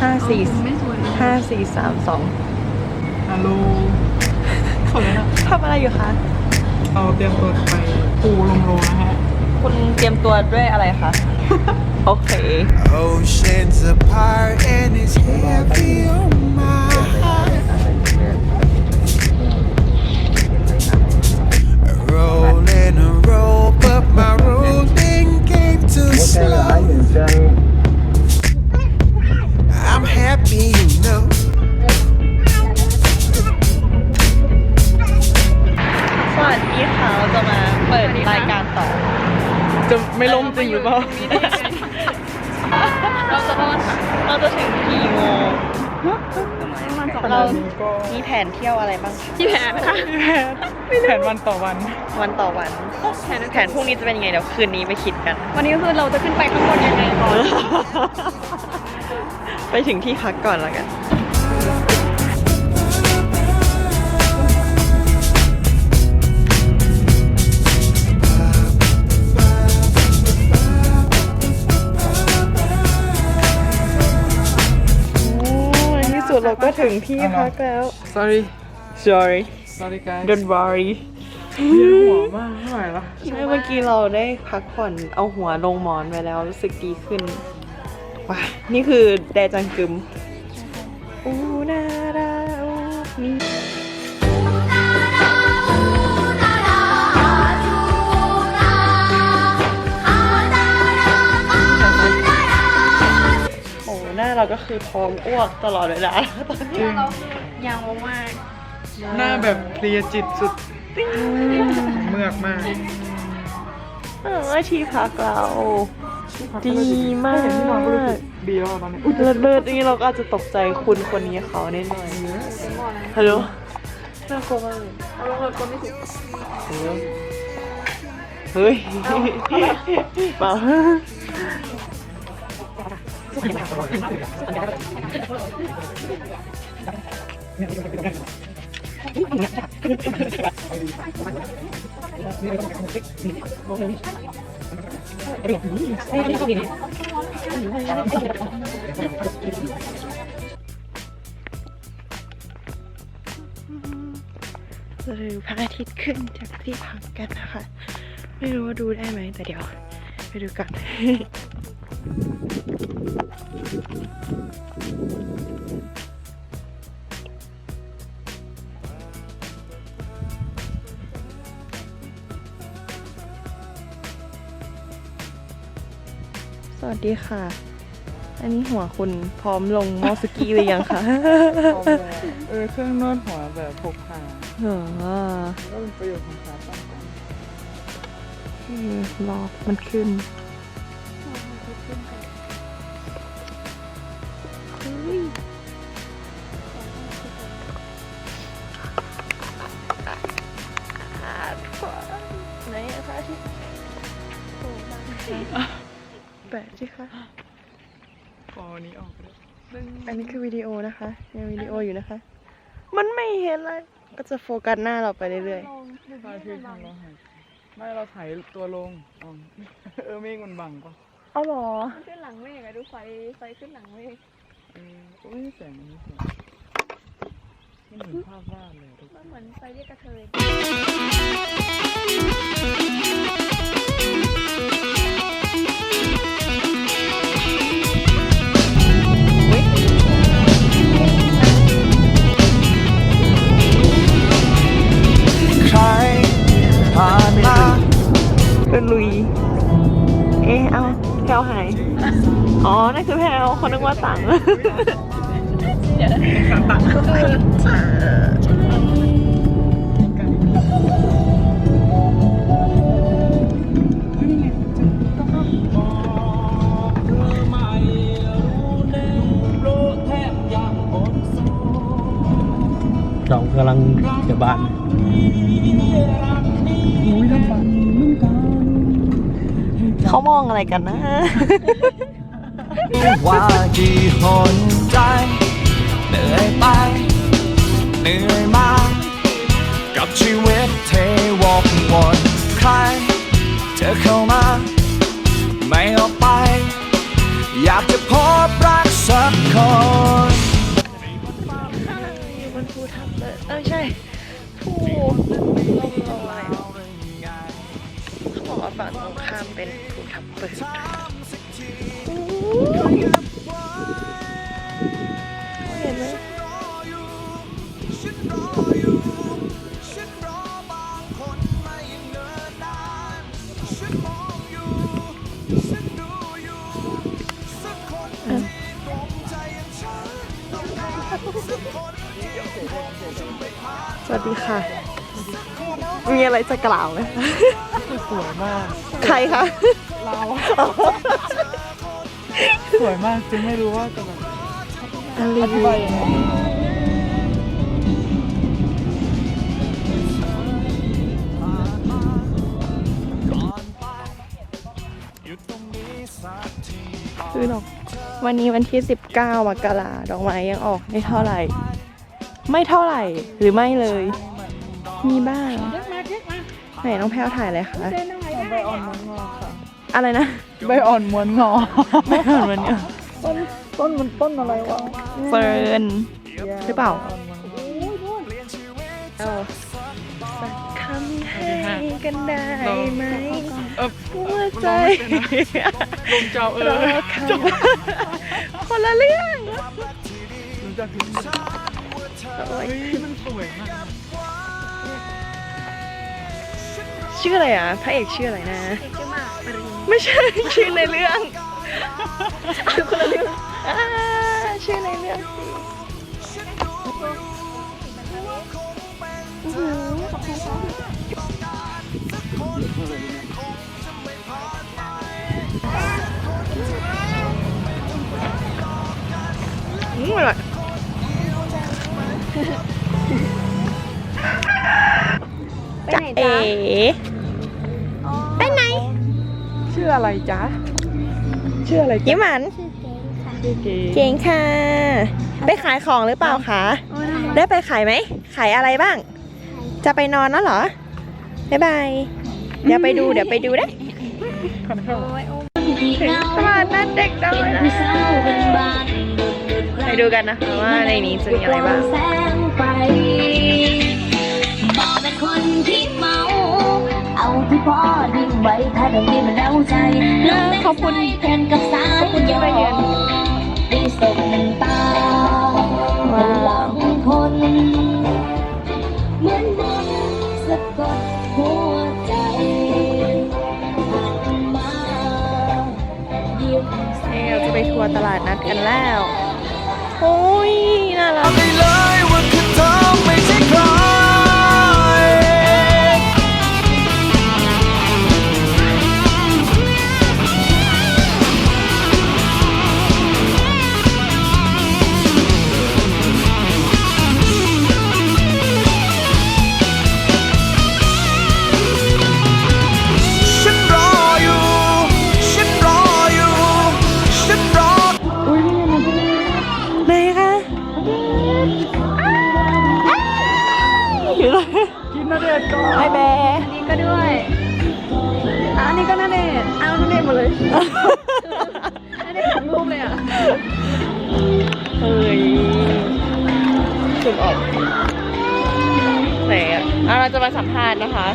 ห้าสี่ไม่สวยห้าสี่สามสองฮัลโหลคนนั้นอะทำอะไรอยู่คะเราเตรียมตัวจะไปปูลงโลนะฮะ คุณเตรียมตัวด้วยอะไรคะ โอเค Oceans apart and it's heavy on my heart. Rolling a roll, but my rolling came too slow. ไม่ล่มจริงหรือเปล่า เราจะรอดค่ะเราจะถึงกี่โมงประมาณสองเราโมงก็มีแผนเที่ยวอะไรบ้างคะที่แผนค่ะแผนวันต่อวัน วันต่อวัน แผนแผนพรุ่งนี้จะเป็นยังไงเดี๋ยวคืนนี้ไปคิดกัน วันนี้ก็คือเราจะขึ้นไปข้างบนยังไงก่อน ไปถึงที่พักก่อนแล้วกัน ก็ถึงที่พักแล้ว sorry sorry sorry guys don't worry เวียนหัวมากไม่ไหวละใช่เมื่อกี้เราได้พักผ่อนเอาหัวลงหมอนไปแล้วรู้สึกดีขึ้นว้านี่คือแดจังกึมอูนาราอูนี่ หน้าเราก็คือพร้อมอ้วกตลอดเวลาตอนนี้จริงเราคือยาวมากหน้าแบบเพลียจิตสุดเมือกมากเออที่พักเราดีมากเห็นที่นอนก็รู้สึกดีแล้วอะตอนนี้อุ๊ยเลิศเลิศนี่เราก็อาจจะตกใจคุณคนนี้เขาแน่นอนฮัลโหลน่ากลัวมากเลยๆเอาลงรถคนไม่ถูกเฮ้ยเปล่า จะดูพระอาทิตย์ขึ้นจากที่พักกันนะคะ ไม่รู้ว่าดูได้ไหมแต่เดี๋ยว ไปดูกัน สวัสดีค่ะ อันนี้หัวคุณพร้อมลงมอสกีหรือยังคะเออเครื่องนวดหัวแบบพกพาเหรอก็เป็นประโยชน์ของขาตั้งกันอืมรอมันขึ้น พอนี้ออกไปแล้วอันนี้คือวิดีโอนะคะยังวิดีโออยู่นะคะ มันไม่เห็นเลยก็จะโฟกัสหน้าเราไปเรื่อยพระอาทิตย์ของเราหายไม่เราถ่ายตัวลงอ๋อเออเมฆมันบังปะๆเอาหรอขึ้นหลังเมฆอะดูไฟไฟขึ้นหลังเมฆเอออุ้ยแสงอันนี้สวยมันเหมือนภาพวาดเลยทุกคมันนเหมือนไฟเรียกกระเทย ลหาย อ๋อ นั่นคือแพลวเขานึกว่าตังค์เรากำลังจะบาน เขามองอะไรกันนะ ว่ากี่หนใจเหนื่อยไปเหนื่อยมากับชีวิตเทวกวนใครเธเข้ามา ไม่ออกไป อยากจะพบรักสักคนอยู่บนภูทับเบิเออใช่ภู เบิกเห็นไหมสวัสดีค่ะ มีอะไรจะกล่าวไหมคะสวยมาก ใครคะ เรา สวยมากจนไม่รู้ว่าจะแบบอะไรอธิบายยังไงคือดอกวันนี้วันที่ 19มกราดอกไม้ยังออกไม่เท่าไหร่ ไม่เท่าไหร่หรือไม่เลย มีบ้างไหนน้องแพลวถ่ายอะไรคะใบอ่อนม้วนงอค่ะ อะไรนะใบอ่อนม้วนงอ ไม่เห็นวันเนี้ยต้นต้นมันต้นอะไรวะเฟิร์น หรือเปล่า เอาสักคำให้กันได้ไหมเออหัวใจลงเจ้าเอรออคำคนละเรื่องรู้จักเพลงนี้โอ้ยเฮ้ยมันสวยมากชื่ออะไรอะพระเอกชื่ออะไรนะเอกชื่อหมากปริน ไม่ใช่ชื่อในเรื่องคนละเรื่องอ่าชื่อในเรื่องสิอื้อหืออืมอร่อยไปจะไหนเอ๋จ๊ะไปไหนชื่ ออะไรจ๊ะชื่ออะไรยิ้มหวานชื่อเก๋เก่งค่ะ ไปขายของหรือเปล่าคะได้ไปขายไหมขายอะไรบ้าง จะไปนอนแล้วเหรอบ๊ายบายเดี๋ยวไปดูเดี๋ยวไปดูนะคันเข้าตลาดนัดเด็กดอยนะไปดูกันนะคะว่าในนี้จะมีอะไรบ้างาเอาที่พ่อดิ้งไว้ถ้าเดินที่มันเล่าใจลงในขอบคุณใจแทนกับสารยอได้ส่งน้ำตาว้าวหลังคนเหมือนมนต์สะกดหัวใจหันมายิ้มแสนี่เราจะไปทัวร์ตลาดนัดกันแล้ว โอ้ย น่ารัก สัมภาษณ์นะคะ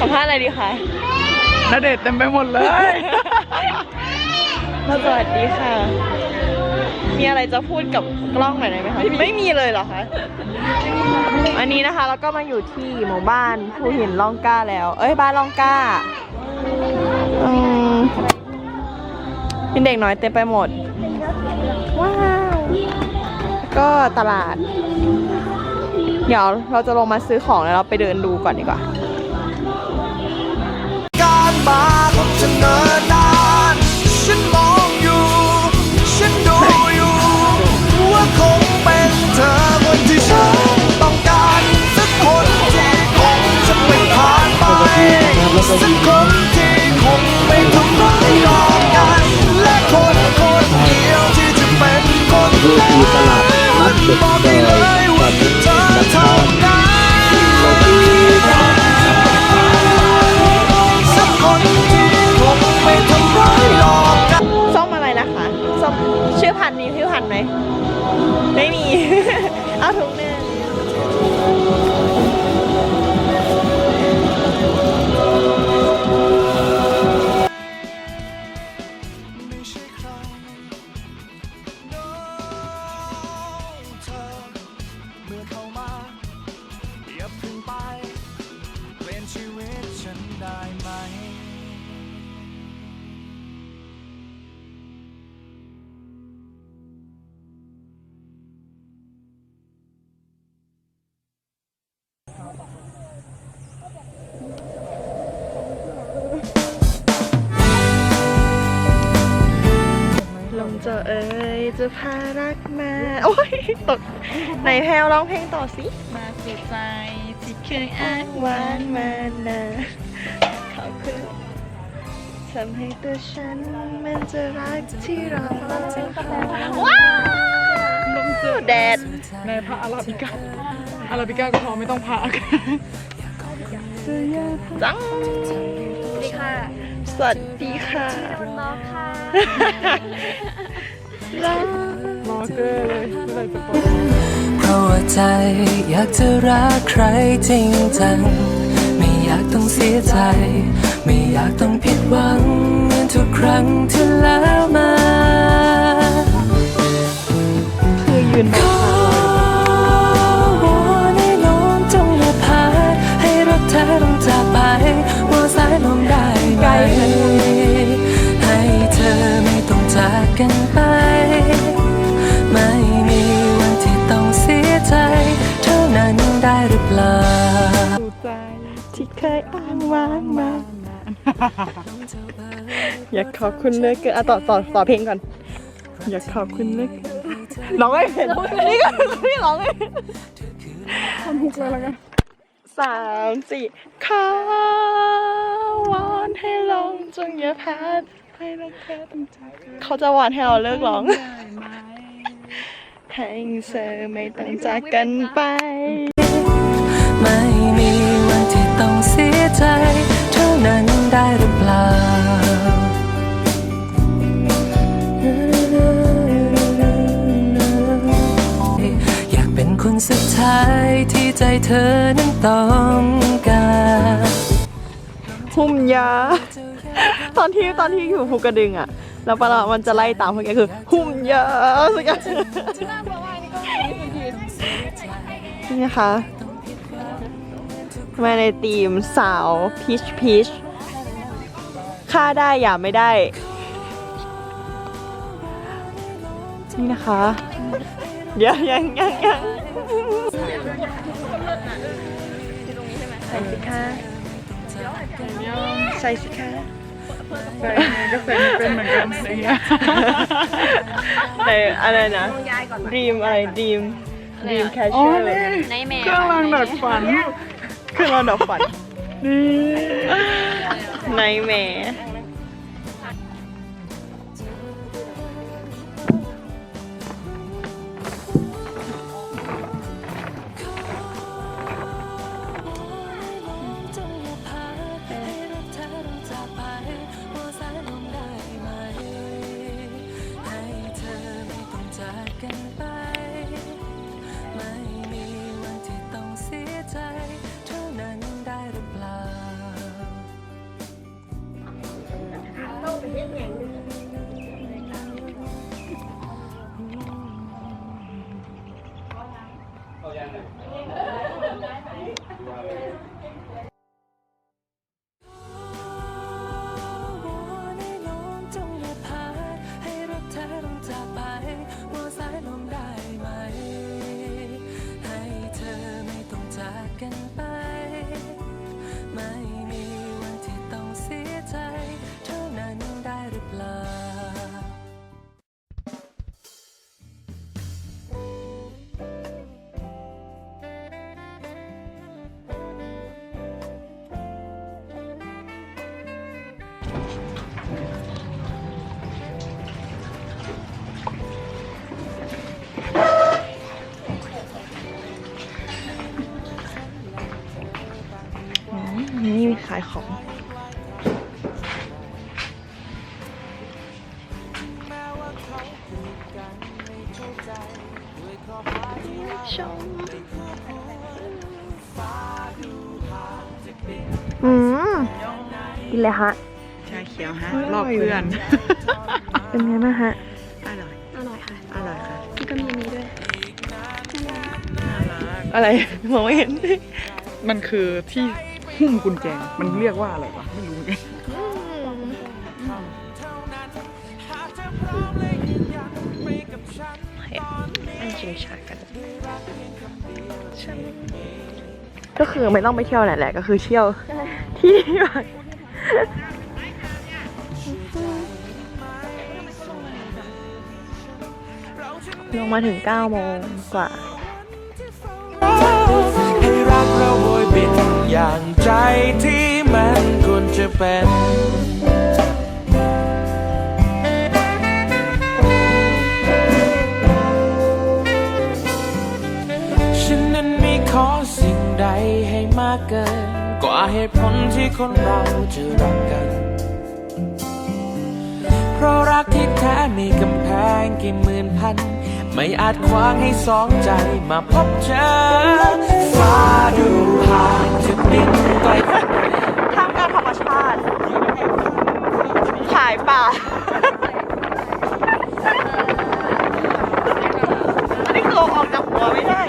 สัมภาษณ์อะไรดีคะนาเดชน์เต็มไปหมดเลยสวัสดีค่ะ มีอะไรจะพูดกับกล้องหน่อยได้ไหมคะ ไม่มีเลยเหรอคะ อันนี้นะคะเราก็มาอยู่ที่หมู่บ้านภูหินล่องกล้าแล้ว เอ้ยบ้านล่องกล้าอืมเป็นเด็กน้อยเต็มไปหมด ว้าว ก็ตลาด เดี๋ยวเราจะลงมาซื้อของแล้วเราไปเดินดูก่อนดีกว่า การมาของฉันเนิ่นนานฉันมองอยู่ ฉันดูอยู่ ว่าคงเป็นเธอคนที่ฉันต้องการสักคนที่คงจะไม่ผ่านไปสักคนที่คงไม่ทำร้ายหลอกกันและคนคนเดียวที่จะเป็นคนก็คือตลาดนัดเด็กบอ กด จะพารักมา โอ้ยตกไหนแพลวร้องเพลงต่อสิ มาสู่ใจที่เคยอ้างหวานมานานขอบคุณทำให้ตัวฉันมันจะรักที่เราว้าวแดดในพระอาราบิก้าอาราบิก้าก็พอไม่ต้องพระจังสวัสดีค่ะ สวัสดีค่ะน้องค่ะ รอเกอร์เลยเมื่อไรจะปล่อยเพราะว่าใจอยากจะรักใครจริงจัง ไม่อยากต้องเสียใจ ไม่อยากต้องผิดหวังเหมือนทุกครั้งที่แล้วมา คือยืนขา อยากขอบคุณเหลยเกินอะต่อต่อต่อเพลงก่อน อยากขอบคุณเหลยร้องไม่เห็นนี่ก็พี่ร้องไม่ทำฮุกเลยแล้วกันสามสี่ขอวอนให้ลงจงอย่าพัดให้รักเธอต้องจากกันเขาจะวอนให้เราเลิกร้องให้เธอร์ไม่ต้องจากกันไปไม่ ได้หรือเปล่า อยากเป็นคนสุดท้ายที่ใจเธอนั้นต้องการหุ่มยา ตอนที่ตอนที่อยู่ภูกระดึงอะแล้วปลามันจะไล่ตามพวกแกคือ หุ่มยาสักอย่างนี่นะคะมาในทีมสาวพีชพีช ค่าได้อย่าไม่ได้ นี่นะคะเดี๋ยวยังยังยังใส่สิคะใส่สิคะใส่ไงก็ใส่ไม่เป็นเหมือนกันอะไรเงี้ยในอะไรนะดีมอะไรดีมดีมแคชอ๋อเชอร์นี่ในแม่เครื่องรางดักฝันคือเราดอกฝันนี่ ในแหม Bem, bem. É ชม อืมกินเลยฮะ ชาเขียวฮะรอบเพื่อน เป็นไงบ้างฮะ อร่อย อร่อยค่ะ อร่อยค่ะ พี่ก็มีอันนี้ด้วยน่ารักอะไรมองไม่เห็น มันคือที่หุ้มกุญแจ มันเรียกว่าอะไรวะ ไม่รู้เหมือนกันอันชิงชากั ก็คือไม่ต้องไปเที่ยวไหนแหละก็คือเที่ยวที่แบบลงมาถึง9โมงกว่าให้รักเราโวยบิดอย่างใจที่มันควรจะเป็นากเกิน กว่าเหตุผลที่คนเราจะรักกัน เพราะรักที่แท้มีกำแพงกี่หมื่นพัน ไม่อาจขวางให้สองใจมาพบเจอฟ้าดูห่างจะดินไกลท่ามกลางธรรมชาติขายป่าอันนี้คือเอาออกจากหัวไม่ได้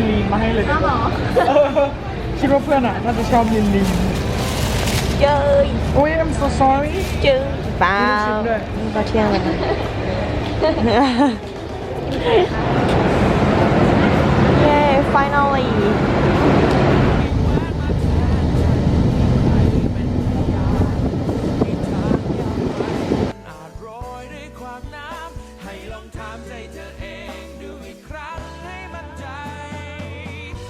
ลือกอันลีนมาให้เลยนะเออคิดว่าเพื่อนอะน่าจะชอบลินลินเย้ยโอ้ย I'm so sorry เย้ยเปล่ามีลูกชิ้นด้วยก็เที่ยงแล้วนะเย้ finally